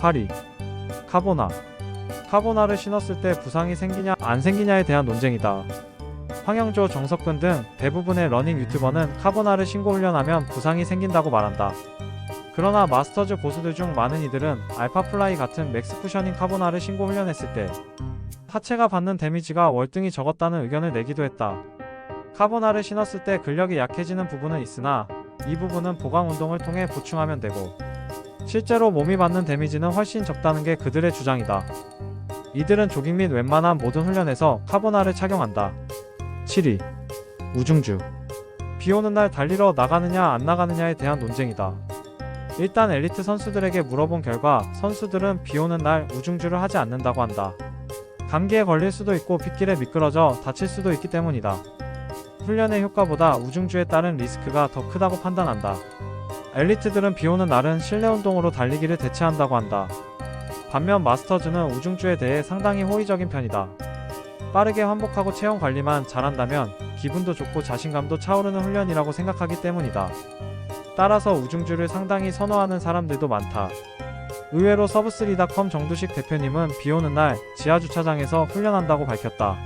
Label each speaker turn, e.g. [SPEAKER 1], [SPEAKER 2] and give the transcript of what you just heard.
[SPEAKER 1] 8위 카보나 카보나를 신었을 때 부상이 생기냐 안 생기냐에 대한 논쟁이다. 황영조, 정석근 등 대부분의 러닝 유튜버는 카보나를 신고 훈련하면 부상이 생긴다고 말한다. 그러나 마스터즈 고수들 중 많은 이들은 알파플라이 같은 맥스 쿠셔닝 카보나를 신고 훈련했을 때 하체가 받는 데미지가 월등히 적었다는 의견을 내기도 했다. 카보나를 신었을 때 근력이 약해지는 부분은 있으나 이 부분은 보강 운동을 통해 보충하면 되고 실제로 몸이 받는 데미지는 훨씬 적다는 게 그들의 주장이다. 이들은 조깅 및 웬만한 모든 훈련에서 카보나를 착용한다. 7위 우중주 비 오는 날 달리러 나가느냐 안 나가느냐에 대한 논쟁이다. 일단 엘리트 선수들에게 물어본 결과 선수들은 비 오는 날 우중주를 하지 않는다고 한다. 감기에 걸릴 수도 있고 빗길에 미끄러져 다칠 수도 있기 때문이다. 훈련의 효과보다 우중주에 따른 리스크가 더 크다고 판단한다. 엘리트들은 비 오는 날은 실내 운동으로 달리기를 대체한다고 한다. 반면 마스터즈는 우중주에 대해 상당히 호의적인 편이다. 빠르게 환복하고 체형 관리만 잘한다면 기분도 좋고 자신감도 차오르는 훈련이라고 생각하기 때문이다. 따라서 우중주를 상당히 선호하는 사람들도 많다. 의외로 서브3.com 정두식 대표님은 비 오는 날 지하 주차장에서 훈련한다고 밝혔다.